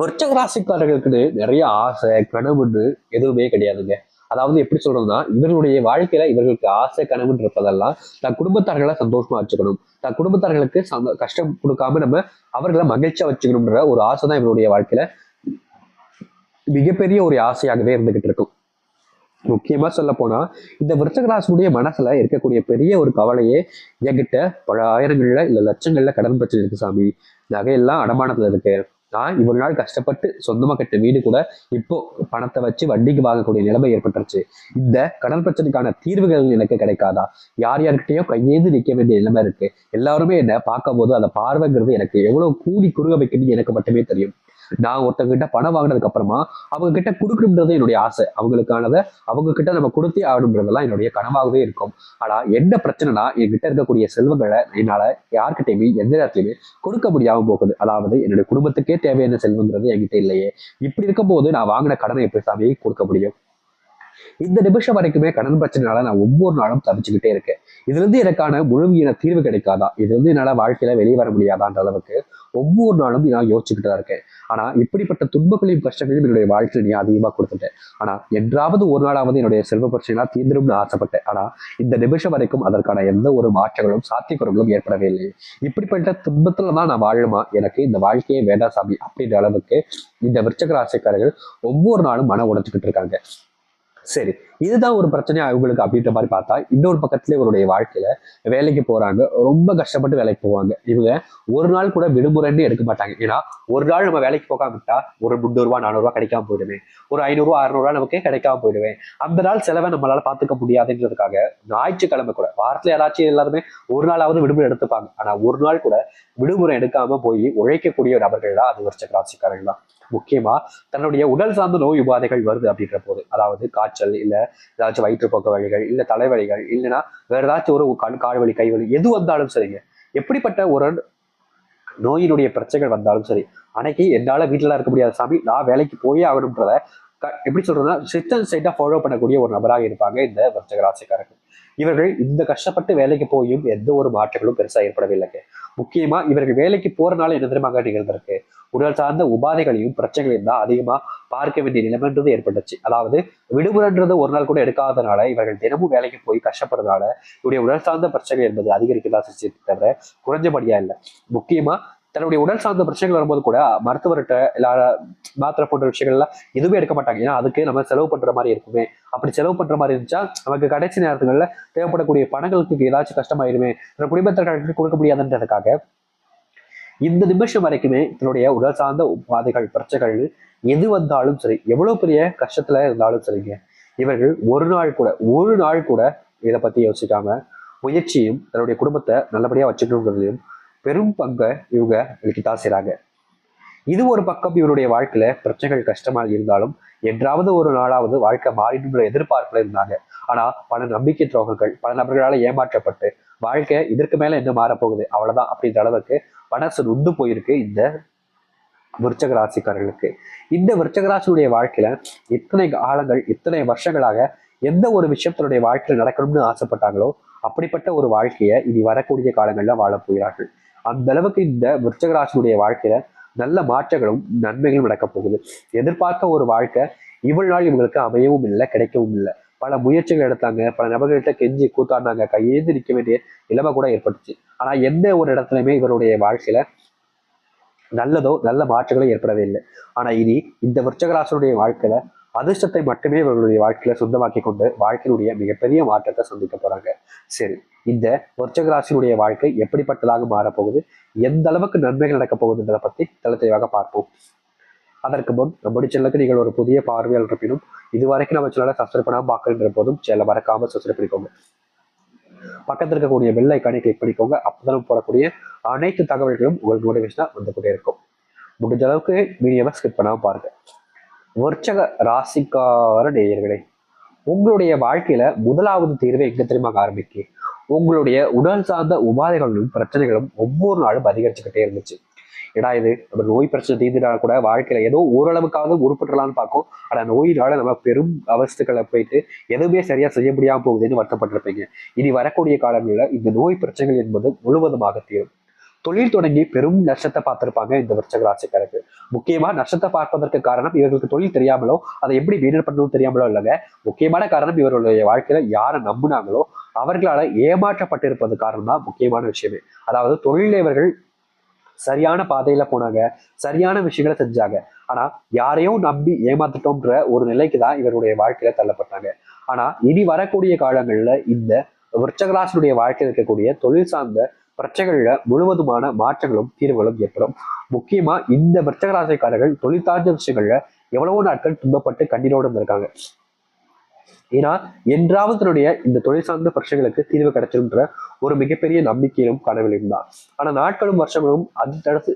விருச்சக ராசிக்காரர்களுக்கு நிறைய ஆசை கனவுன்னு எதுவுமே கிடையாதுங்க. அதாவது எப்படி சொல்றதுன்னா இவர்களுடைய வாழ்க்கையில இவர்களுக்கு ஆசை கனவுன்னு இருப்பதெல்லாம் தன் குடும்பத்தார்களை சந்தோஷமா வச்சுக்கணும். தன் குடும்பத்தார்களுக்கு சந்த- கஷ்டம் கொடுக்காம நம்ம அவர்களை மகிழ்ச்சியா வச்சுக்கணும்ன்ற ஒரு ஆசை தான் இவருடைய வாழ்க்கையில மிகப்பெரிய ஒரு ஆசையாகவே இருந்துகிட்டு இருக்கும். முக்கியமா சொல்ல போனா இந்த விருச்சகராசனுடைய மனசுல இருக்கக்கூடிய பெரிய ஒரு கவலையே என்கிட்ட பல ஆயிரங்கள்ல இல்ல லட்சங்கள்ல கடன் பிரச்சனை இருக்கு சாமி. நகையெல்லாம் அடமானத்துல இருக்கு. நான் இவ்வளவு நாள் கஷ்டப்பட்டு சொந்தமா கட்ட வீடு கூட இப்போ பணத்தை வச்சு வட்டிக்கு வாங்கக்கூடிய நிலைமை ஏற்பட்டுருச்சு. இந்த கடன் பிரச்சனைக்கான தீர்வுகள் எனக்கு கிடைக்காதா? யார் யார்கிட்டயோ கையேந்து நிக்க வேண்டிய நிலைமை இருக்கு. எல்லாருமே என்ன பார்க்கும் போது அந்த பார்வைங்கிறது எனக்கு எவ்வளவு கூலி குறுக வைக்கணும்னு எனக்கு மட்டுமே தெரியும். நான் ஒருத்தங்கிட்ட பணம் வாங்கினதுக்கு அப்புறமா அவங்க கிட்ட கொடுக்கணுன்றது என்னுடைய ஆசை. அவங்களுக்கானதை அவங்க கிட்ட நம்ம கொடுத்தே ஆகணுன்றதெல்லாம் என்னுடைய கனவாகவே இருக்கும். ஆனா என்ன பிரச்சனைனா என்கிட்ட இருக்கக்கூடிய செல்வங்களை என்னால யார்கிட்டயுமே எந்த நேரத்திலுமே கொடுக்க முடியாம போகுது. அதாவது என்னுடைய குடும்பத்துக்கே தேவையான செல்வங்கிறது என்கிட்ட இல்லையே. இப்படி இருக்கும்போது நான் வாங்கின கடனை எப்படி சாமி கொடுக்க முடியும்? இந்த நிமிஷம் வரைக்குமே கடன் பிரச்சனைனால நான் ஒவ்வொரு நாளும் தவிச்சுக்கிட்டே இருக்கேன். இதுலேருந்து எனக்கான முழுமையான தீர்வு கிடைக்காதா? இதுலேருந்து என்னால் என்னால வாழ்க்கையில வெளியே வர முடியாதான்ற அளவுக்கு ஒவ்வொரு நாளும் நான் யோசிச்சுக்கிட்டு தான் இருக்கேன். ஆனா இப்படிப்பட்ட துன்பங்களையும் கஷ்டங்களையும் என்னுடைய வாழ்க்கையில நீ அதிகமா கொடுத்துட்டேன். ஆனா என்றாவது ஒரு நாளாவது என்னுடைய செல்வ பிரச்சனைலாம் தீர்ந்துடும்னு ஆசைப்பட்டேன். ஆனா இந்த நிமிஷம் வரைக்கும் அதற்கான எந்த ஒரு மாற்றங்களும் சாத்தியக்குறங்களும் ஏற்படவே இல்லை. இப்படிப்பட்ட துன்பத்துல தான் நான் வாழணுமா எனக்கு இந்த வாழ்க்கையே வேண்டாம் சாமி அப்படின்ற அளவுக்கு இந்த விருச்சக ராசிக்காரர்கள் ஒவ்வொரு நாளும் மன உடைச்சுக்கிட்டு இருக்காங்க. சரி இதுதான் ஒரு பிரச்சனையா அவங்களுக்கு அப்படின்ற மாதிரி பார்த்தா இன்னொரு பக்கத்துல இவருடைய வாழ்க்கையில வேலைக்கு போறாங்க. ரொம்ப கஷ்டப்பட்டு வேலைக்கு போவாங்க. இவங்க ஒரு நாள் கூட விடுமுறைன்னு எடுக்க மாட்டாங்க. ஏன்னா ஒரு நாள் நம்ம வேலைக்கு போகாம விட்டா ஒரு முந்நூறுரூவா நானூறுரூவா கிடைக்காம போயிடுவேன் ஒரு ஐநூறுரூவா அறுநூறுவா நமக்கே கிடைக்காம போயிடுவேன் அந்த நாள் செலவை நம்மளால பாத்துக்க முடியாதுன்றதுக்காக ஞாயிற்றுக்கிழமை கூட வாரத்துல யாராச்சும் எல்லாருமே ஒரு நாளாவது விடுமுறை எடுத்துப்பாங்க. ஆனா ஒரு நாள் கூட விடுமுறை எடுக்காம போய் உழைக்கக்கூடிய நபர்கள் தான் அது வருஷ ராசிக்காரர்கள் தான். முக்கியமா தன்னுடைய உடல் சார்ந்த நோய் உபாதைகள் வருது அப்படின்ற போது. அதாவது காய்ச்சல் இல்ல ஏதாச்சும் வயிற்றுப்போக்க வழிகள் இல்லை தலைவலிகள் இல்லைன்னா வேற ஏதாச்சும் ஒரு கண் கால் வலி கைவலி எது வந்தாலும் சரிங்க. எப்படிப்பட்ட ஒரு நோயினுடைய பிரச்சனைகள் வந்தாலும் சரி அன்னைக்கு என்னால வீட்டுல இருக்க முடியாத சாமி நான் வேலைக்கு போயே ஆகணுன்றத எப்படி சொல்றதுன்னா சித்தன் அண்ட் ஃபாலோ பண்ணக்கூடிய ஒரு நபராக இருப்பாங்க இந்த வர்த்தக ராசிக்காரர்கள். இவர்கள் இந்த கஷ்டப்பட்டு வேலைக்கு போயும் எந்த ஒரு மாற்றங்களும் பெருசா ஏற்படவில்லைங்க. முக்கியமா இவர்கள் வேலைக்கு போகிறனால என்ன தெரியுமாங்க நிகழ்ந்திருக்கு? உடல் சார்ந்த உபாதைகளையும் பிரச்சனைகளையும் தான் அதிகமா பார்க்க வேண்டிய நிலைமைன்றது ஏற்பட்டுச்சு. அதாவது விடுமுறைன்றது ஒரு நாள் கூட எடுக்காதனால இவர்கள் தினமும் வேலைக்கு போய் கஷ்டப்படுறதுனால இவருடைய உடல் சார்ந்த பிரச்சனை என்பது அதிகரிக்கதான் செஞ்சு தவிர குறைஞ்சபடியா இல்லை. முக்கியமா தன்னுடைய உடல் சார்ந்த பிரச்சனைகள் வரும்போது கூட மருத்துவர்கிட்ட இல்ல மாத்திரை போன்ற விஷயங்கள்லாம் எதுவுமே எடுக்க மாட்டாங்க ஏன்னா அதுக்கு நம்ம செலவு பண்ற மாதிரி இருக்குமே. அப்படி செலவு பண்ற மாதிரி இருந்துச்சா நமக்கு கடைசி நேரத்துகளில் தேவைப்படக்கூடிய பணங்களுக்கு ஏதாச்சும் கஷ்டமாயிருமே. குடும்பத்தை குடும்பத்திற்கு கொடுக்க முடியாதுன்றதுக்காக இந்த நிமிஷம் வரைக்குமே தன்னுடைய உடல் சார்ந்த உபாதைகள் பிரச்சனைகள் எது வந்தாலும் சரி எவ்வளவு பெரிய கஷ்டத்துல இருந்தாலும் சரிங்க. இவர்கள் ஒரு நாள் கூட ஒரு நாள் கூட இதை பத்தி யோசிக்காம முயற்சியும் தன்னுடைய குடும்பத்தை நல்லபடியா வச்சுக்கணுங்கிறதையும் பெரும் பங்கை இவங்க அளிக்கத்தான் இது ஒரு பக்கம் இவருடைய வாழ்க்கையில பிரச்சனைகள் கஷ்டமா இருந்தாலும் என்றாவது ஒரு நாளாவது வாழ்க்கை மாறிடும்ன்ற எதிர்பார்ப்புல இருந்தாங்க. ஆனா பல நம்பிக்கை துரோகங்கள் பல நபர்களால ஏமாற்றப்பட்டு வாழ்க்கை இதற்கு மேல என்ன மாறப்போகுது. அவ்வளவுதான் அப்படின்ற அளவுக்கு மனசு நொந்து போயிருக்கு இந்த விருச்சக ராசிக்காரர்களுக்கு. இந்த விருச்சக ராசியுடைய வாழ்க்கையில இத்தனை காலங்கள் இத்தனை வருஷங்களாக எந்த ஒரு விஷயம் தன்னுடைய வாழ்க்கையில் நடக்கணும்னு ஆசைப்பட்டாங்களோ அப்படிப்பட்ட ஒரு வாழ்க்கையை இனி வரக்கூடிய காலங்கள்ல வாழப் போகிறார்கள். அந்த அளவுக்கு இந்த விருச்சகராசியுடைய வாழ்க்கையில நல்ல மாற்றங்களும் நன்மைகளும் நடக்கப் போகுது. எதிர்பார்த்த ஒரு வாழ்க்கை இவ்வளவு நாள் இவங்களுக்கு அமையவும் இல்லை கிடைக்கவும் இல்லை. பல முயற்சிகள் எடுத்தாங்க பல நபர்கள்ட்ட கெஞ்சி கூத்தாடினாங்க கையேந்து நிற்க வேண்டிய நிலைமை கூட ஏற்பட்டுச்சு. ஆனா எந்த ஒரு இடத்துலையுமே இவருடைய வாழ்க்கையில நல்லதோ நல்ல மாற்றங்களோ ஏற்படவே இல்லை. ஆனா இனி இந்த விருச்சகராசனுடைய வாழ்க்கையில அதிர்ஷ்டத்தை மட்டுமே இவர்களுடைய வாழ்க்கையில சொந்தமாக்கி கொண்டு வாழ்க்கையினுடைய மிகப்பெரிய மாற்றத்தை சந்திக்க போறாங்க. சரி இந்த விருச்சகராசினுடைய வாழ்க்கை எப்படிப்பட்டதாக மாறப்போகுது? எந்த அளவுக்கு நன்மைகள் நடக்க போகுதுன்றதை பத்தி தெளிவாக பார்ப்போம். அதற்கு முன் நம்முடைய சேனலுக்கு நீங்கள் ஒரு புதிய பார்வையாளர் இருப்பினும் இதுவரைக்கும் நம்ம சேனலை சப்ஸ்கிரைப் பண்ணாமல் பார்க்கின்ற போதும் சேனலை மறக்காம சப்ஸ்கிரைப் பண்ணிக்கோங்க. பக்கத்தில் இருக்கக்கூடிய வெள்ளை ஐக்கானை கிளிக் பண்ணிக்கோங்க. அப்பதான் போடக்கூடிய அனைத்து தகவல்களும் உங்களுக்கு நோட்டிஃபிகேஷனாக வந்து கொண்டே இருக்கும். முடிஞ்ச அளவுக்கு வீடியோவை ஸ்கிப் பண்ணாமல் பாருங்கள் வர்ச்சக ராசிக்கார நேயர்களே உங்களுடைய வாழ்க்கையில முதலாவது தீர்வை எங்க தெரியுமா ஆரம்பிக்கு உங்களுடைய உடல் சார்ந்த உபாதைகளும் பிரச்சனைகளும் ஒவ்வொரு நாளும் அதிகரிச்சுக்கிட்டே இருந்துச்சு. ஏடா இது நம்ம நோய் பிரச்சனை தீர்ந்துட்டா கூட வாழ்க்கையில ஏதோ ஓரளவுக்காவது உருப்பட்டுலான்னு பார்க்கும். ஆனா நோயினால நம்ம பெரும் அவஸ்துக்களை போயிட்டு எதுவுமே சரியா செய்ய முடியாம போகுதுன்னு வருத்தப்பட்டிருப்பீங்க. இனி வரக்கூடிய காலங்களில் இந்த நோய் பிரச்சனைகள் என்பது முழுவதுமாக தீரும். தொழில் தொடங்கி பெரும் நஷ்டத்தை பார்த்திருப்பாங்க இந்த விருச்சக ராசிக்காரருக்கு. முக்கியமா நஷ்டத்தை பார்ப்பதற்கு காரணம் இவர்களுக்கு தொழில் தெரியாமலோ அதை எப்படி வீணர் பண்ணணும் தெரியாமலோ இல்லைங்க. முக்கியமான காரணம் இவர்களுடைய வாழ்க்கையில யாரை நம்புனாங்களோ அவர்களால ஏமாற்றப்பட்டிருப்பது காரணம் தான் முக்கியமான விஷயமே. அதாவது தொழிலைவர்கள் சரியான பாதையில போனாங்க சரியான விஷயங்களை செஞ்சாங்க. ஆனா யாரையும் நம்பி ஏமாத்திட்டோம்ன்ற ஒரு நிலைக்கு தான் இவருடைய வாழ்க்கையில தள்ளப்பட்டாங்க. ஆனா இனி வரக்கூடிய காலங்கள்ல இந்த விருச்சகராசனுடைய வாழ்க்கையில் இருக்கக்கூடிய தொழில் சார்ந்த பிரச்சனைகள்ல முழுவதுமான மாற்றங்களும் தீர்வுகளும் ஏற்படும். முக்கியமா இந்த விருச்சகராசிக்காரர்கள் தொழில் சார்ந்த விஷயங்கள்ல எவ்வளவோ நாட்கள் துன்பப்பட்டு கண்ணீரோடு இருந்திருக்காங்க ஏன்னா என்றாவது தன்னுடைய இந்த தொழில் சார்ந்த பிரச்சனைகளுக்கு தீர்வு கிடைச்சிருன்ற ஒரு மிகப்பெரிய நம்பிக்கையிலும் கனவிலும் தான். ஆனா நாட்களும் வருஷங்களும் அது தடுத்து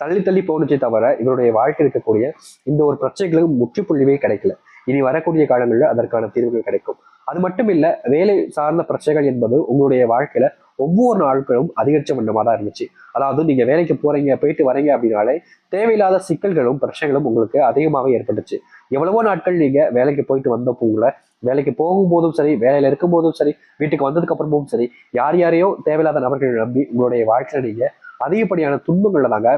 தள்ளி தள்ளி போனுச்சே தவிர இவருடைய வாழ்க்கை இருக்கக்கூடிய இந்த ஒரு பிரச்சனைகளுக்கு முற்றுப்புள்ளிவே கிடைக்கல. இனி வரக்கூடிய காலங்களில் அதற்கான தீர்வுகள் கிடைக்கும். அது மட்டும் இல்ல வேலை சார்ந்த பிரச்சனைகள் என்பது உங்களுடைய வாழ்க்கையில ஒவ்வொரு நாட்களும் அதிகரிச்ச வண்ணமா தான் இருந்துச்சு. அதாவது நீங்க வேலைக்கு போறீங்க போயிட்டு வரீங்க அப்படின்னாலே தேவையில்லாத சிக்கல்களும் பிரச்சனைகளும் உங்களுக்கு அதிகமாகவே ஏற்பட்டுச்சு. எவ்வளவோ நாட்கள் நீங்க வேலைக்கு போயிட்டு வந்தப்போ உங்களை வேலைக்கு போகும்போதும் சரி வேலையில இருக்கும்போதும் சரி வீட்டுக்கு வந்ததுக்கு அப்புறமும் சரி யார் யாரையோ தேவையில்லாத நபர்களை நம்பி உங்களுடைய வாழ்க்கையில நீங்க அதிகப்படியான துன்பங்களை தாங்க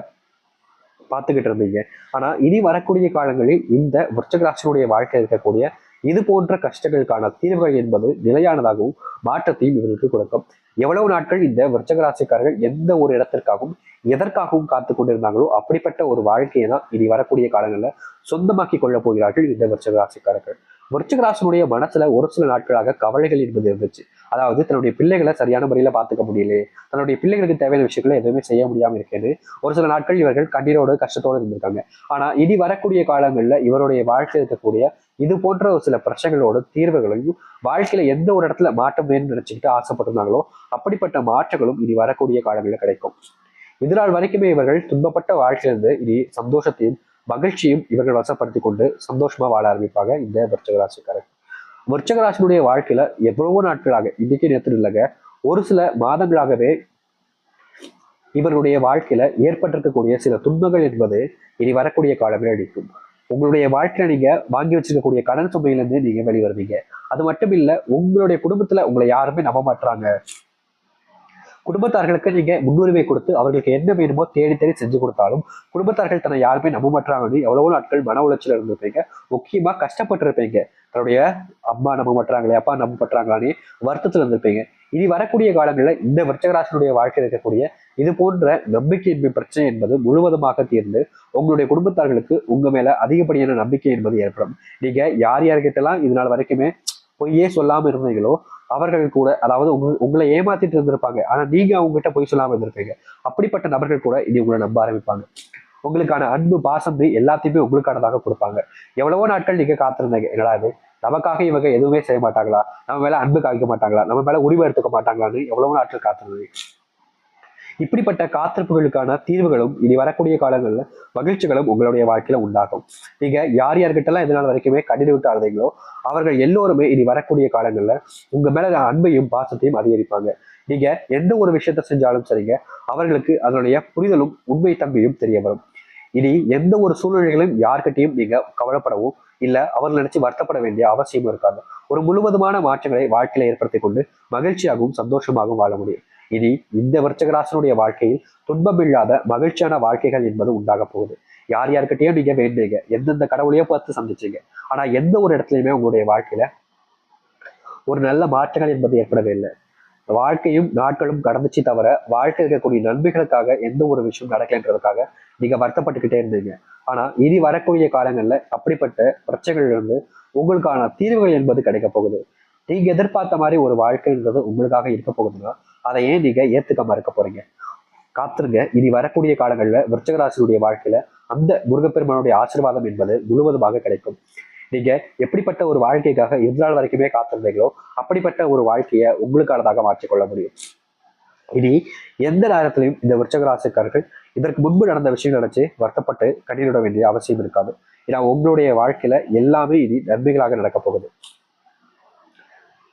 பார்த்துக்கிட்டு இருந்தீங்க. ஆனா இனி வரக்கூடிய காலங்களில் இந்த விருச்சகராசினுடைய வாழ்க்கையில் இருக்கக்கூடிய இது போன்ற கஷ்டங்களுக்கான தீர்வுகள் என்பது நிலையானதாகவும் மாற்றத்தையும் இவர்களுக்கு கொடுக்கும். எவ்வளவு நாட்கள் இந்த விருச்சகராசிக்காரர்கள் எந்த ஒரு இடத்திற்காகவும் எதற்காகவும் காத்து கொண்டிருந்தாங்களோ அப்படிப்பட்ட ஒரு வாழ்க்கையை தான் இனி வரக்கூடிய காலங்களில் சொந்தமாக்கி கொள்ளப் போகிறார்கள் இந்த விருச்சகராசிக்காரர்கள். விருச்சிகராசனுடைய மனசுல ஒரு சில நாட்களாக கவலைகள் என்பது இருந்துச்சு. அதாவது தன்னுடைய பிள்ளைகளை சரியான முறையில பாத்துக்க முடியல. தன்னுடைய பிள்ளைகளுக்கு தேவையான விஷயங்களை எதுவுமே செய்ய முடியாம இருக்கிறது. ஒரு சில நாட்கள் இவர்கள் கண்ணீரோடு கஷ்டத்தோடு இருந்திருக்காங்க. ஆனா இனி வரக்கூடிய காலங்கள்ல இவருடைய வாழ்க்கையில் இருக்கக்கூடிய இது போன்ற ஒரு சில பிரச்சனைகளோட தீர்வுகளையும் வாழ்க்கையில எந்த ஒரு இடத்துல மாற்றம் வேணும்னு நினைச்சுக்கிட்டு ஆசைப்பட்டிருந்தாங்களோ அப்படிப்பட்ட மாற்றங்களும் இனி வரக்கூடிய காலங்களில் கிடைக்கும். இதனால் வரைக்குமே இவர்கள் துன்பப்பட்ட வாழ்க்கையிலிருந்து இனி சந்தோஷத்தையும் மகிழ்ச்சியும் இவர்கள் வசப்படுத்தி கொண்டு சந்தோஷமா வாழ ஆரம்பிப்பாங்க இந்த விருச்சகராசிக்காரர். விருச்சகராசினுடைய வாழ்க்கையில எவ்வளவோ நாட்களாக இன்னைக்கு நேற்று இல்லைங்க ஒரு சில மாதங்களாகவே இவருடைய வாழ்க்கையில ஏற்பட்டிருக்கக்கூடிய சில துன்பங்கள் என்பது இனி வரக்கூடிய காலமே அடிக்கும் உங்களுடைய வாழ்க்கையில நீங்க வாங்கி வச்சிருக்கக்கூடிய கடன் சுமையிலிருந்து நீங்க வெளிவருவீங்க. அது மட்டும் இல்ல உங்களுடைய குடும்பத்துல உங்களை யாருமே நம்ப மாட்டாங்க குடும்பத்தார்களுக்கு நீங்க முன்னுரிமை கொடுத்து அவர்களுக்கு என்ன வேணுமோ தேடி தேடி செஞ்சு கொடுத்தாலும் குடும்பத்தார்கள் தன்னை யாருமே நம்ப மாட்டாங்கன்னு எவ்வளவோ நாட்கள் மன உளைச்சல் இருந்திருப்பீங்க. முக்கியமா கஷ்டப்பட்டு இருப்பீங்க தன்னுடைய அம்மா நம்ப மாட்டாங்களே அப்பா நம்ப மாட்டாங்களான்னு வருத்தத்தில் இருந்திருப்பீங்க. இனி வரக்கூடிய காலங்களில் இந்த விருச்சகராசனுடைய வாழ்க்கையில் இருக்கக்கூடிய இது போன்ற நம்பிக்கையின்மை பிரச்சனை என்பது முழுவதுமாக தீர்ந்து உங்களுடைய குடும்பத்தார்களுக்கு உங்க மேல அதிகப்படியான நம்பிக்கை என்பது ஏற்படும். நீங்க யார் யார்கிட்டலாம் இது நாள் வரைக்குமே பொய்யே சொல்லாம இருந்தீங்களோ அவர்கள் கூட அதாவது உங்க உங்களை ஏமாத்திட்டு இருந்திருப்பாங்க. ஆனா நீங்க அவங்க கிட்ட பொய் சொல்லாம இருந்திருப்பீங்க. அப்படிப்பட்ட நபர்கள் கூட இனி உங்களை நம்ப ஆரம்பிப்பாங்க. உங்களுக்கான அன்பு பாசம் எல்லாத்தையுமே உங்களுக்கானதாக கொடுப்பாங்க. எவ்வளவோ நாட்கள் நீங்க காத்திருந்தீங்க. என்னடா இது? நமக்காக இவங்க எதுவுமே செய்ய மாட்டாங்களா? நம்ம மேல அன்பு காமிக்க மாட்டாங்களா? நம்ம மேல உரிமை எடுத்துக்க மாட்டாங்களான்னு எவ்வளவோ நாட்கள் காத்திருந்தீங்க. இப்படிப்பட்ட காத்திருப்புகளுக்கான தீர்வுகளும் இனி வரக்கூடிய காலங்களில் மகிழ்ச்சிகளும் உங்களுடைய வாழ்க்கையில உண்டாகும். நீங்க யார் யார்கிட்டலாம் இதனால் வரைக்குமே கண்ணீர் விட்டு அழுதீங்களோ அவர்கள் எல்லோருமே இனி வரக்கூடிய காலங்கள்ல உங்க மேல அன்பையும் பாசத்தையும் அதிகரிப்பாங்க. நீங்க எந்த ஒரு விஷயத்த செஞ்சாலும் சரிங்க அவர்களுக்கு அதனுடைய புரிதலும் உண்மை தம்பியும் தெரிய வரும். இனி எந்த ஒரு சூழ்நிலைகளையும் யார்கிட்டையும் நீங்க கவலைப்படவும் இல்ல அவர் நினைச்சு வருத்தப்பட வேண்டிய அவசியமும் இருக்காது. ஒரு முழுவதுமான மாற்றங்களை வாழ்க்கையில ஏற்படுத்தி கொண்டு மகிழ்ச்சியாகவும் சந்தோஷமாகவும் வாழ முடியும். இனி இந்த விருச்சகராசனுடைய வாழ்க்கையில் துன்பம் இல்லாத மகிழ்ச்சியான வாழ்க்கைகள் என்பது உண்டாக போகுது. யார் யார்கிட்டயும் நீங்க வேண்டுங்க. எந்தெந்த கடவுளையோ பார்த்து சந்திச்சீங்க. ஆனா எந்த ஒரு இடத்துலயுமே உங்களுடைய வாழ்க்கையில ஒரு நல்ல மாற்றங்கள் என்பது ஏற்படவே இல்லை. வாழ்க்கையும் நாட்களும் கடந்துச்சு தவிர வாழ்க்கை இருக்கக்கூடிய நன்மைகளுக்காக எந்த ஒரு விஷயம் நடக்கலைன்றதுக்காக நீங்க வருத்தப்பட்டுக்கிட்டே இருந்தீங்க. ஆனா இனி வரக்கூடிய காலங்கள்ல அப்படிப்பட்ட பிரச்சனைகளிலிருந்து உங்களுக்கான தீர்வுகள் என்பது கிடைக்க போகுது. நீங்க எதிர்பார்த்த மாதிரி ஒரு வாழ்க்கைன்றது உங்களுக்காக இருக்க போகுதுன்னா அதை ஏன் நீங்க ஏத்துக்காம இருக்க போறீங்க? காத்துருங்க. இனி வரக்கூடிய காலங்கள்ல விருச்சகராசியுடைய வாழ்க்கையில அந்த முருகப்பெருமானுடைய ஆசீர்வாதம் என்பது முழுவதுமாக கிடைக்கும். நீங்க எப்படிப்பட்ட ஒரு வாழ்க்கைக்காக எதிர்நாள் வரைக்குமே காத்திருந்தீங்களோ அப்படிப்பட்ட ஒரு வாழ்க்கையை உங்களுக்கானதாக மாற்றிக்கொள்ள முடியும். இனி எந்த நேரத்திலையும் இந்த விருச்சகராசிக்காரர்கள் இதற்கு முன்பு நடந்த விஷயங்கள் நினைச்சு வருத்தப்பட்டு கண்ணீரிட வேண்டிய அவசியம் இருக்காது. ஏன்னா உங்களுடைய வாழ்க்கையில எல்லாமே இனி நன்மைகளாக நடக்க போகுது.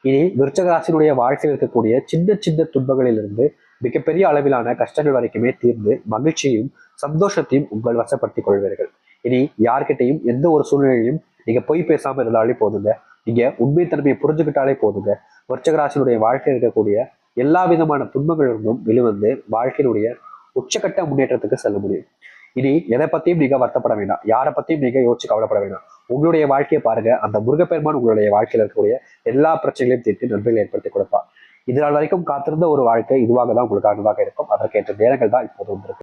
இனி விருச்சகராசினுடைய வாழ்க்கையில் இருக்கக்கூடிய சின்ன சின்ன துன்பங்களிலிருந்து மிகப்பெரிய அளவிலான கஷ்டங்கள் வரைக்குமே தீர்ந்து மகிழ்ச்சியும் சந்தோஷத்தையும் உங்கள் வசப்படுத்திக் கொள்வீர்கள். இனி யார்கிட்டையும் எந்த ஒரு சூழ்நிலையும் நீங்க பொய் பேசாம இருந்தாலே போதுங்க. நீங்க உண்மை தன்மையை புரிஞ்சுக்கிட்டாலே போதுங்க. விருச்சகராசினுடைய வாழ்க்கையில் இருக்கக்கூடிய எல்லா விதமான துன்பங்களிலிருந்தும் வெளிவந்து வாழ்க்கையினுடைய உச்சக்கட்ட முன்னேற்றத்துக்கு செல்ல முடியும். இனி எதை பத்தியும் நீங்க வருத்தப்பட வேண்டாம் யாரை பத்தியும் நீங்க யோசிச்சு கவலைப்பட வேண்டாம் உங்களுடைய வாழ்க்கையை பாருங்க. அந்த முருகப்பெருமான் உங்களுடைய வாழ்க்கையில இருக்கக்கூடிய எல்லா பிரச்சனைகளையும் தீர்த்து நன்மைகளை ஏற்படுத்தி கொடுப்பார். இது நாள் வரைக்கும் காத்திருந்த ஒரு வாழ்க்கை. இதுவாக தான் உங்களுக்கானதாக இருக்கும். அதற்கேற்ற நேரங்கள் தான் இப்போது வந்திருக்கு.